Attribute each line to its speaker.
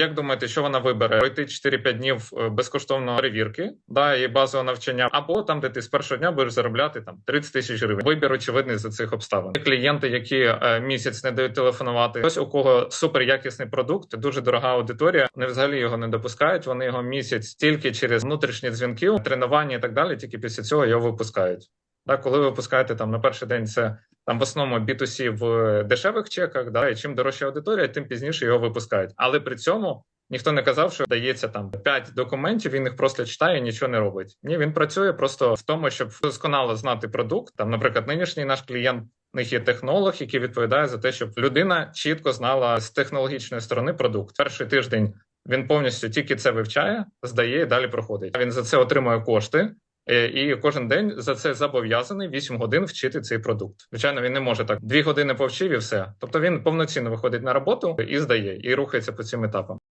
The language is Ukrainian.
Speaker 1: Як думаєте, що вона вибере? Пройти 4-5 днів е, безкоштовної перевірки, да, і базового навчання, або там, де ти з першого дня будеш заробляти там 30 тисяч гривень. Вибір очевидний за цих обставин. Є Клієнти, які е, місяць не дають телефонувати. Ось у кого супер якісний продукт, дуже дорога аудиторія. Вони взагалі його не допускають. Вони його місяць тільки через внутрішні дзвінки, тренування і так далі. Тільки після цього його випускають. Так, коли ви випускаєте там на перший день, це там в основному B2C в дешевих чеках, да, і чим дорожча аудиторія, тим пізніше його випускають. Але при цьому ніхто не казав, що дається там 5 документів, він їх просто читає, і нічого не робить. Ні, він працює просто в тому, щоб досконало знати продукт. Там, наприклад, нинішній наш клієнт. В них є технолог, який відповідає за те, щоб людина чітко знала з технологічної сторони продукт. Перший тиждень він повністю тільки це вивчає, здає і далі проходить. Він за це отримує кошти. Е, І кожен день за це зобов'язаний 8 годин вчити цей продукт. Звичайно, він не може так 2 години повчив і все. Тобто він повноцінно виходить на роботу і здає, і рухається по цим етапам.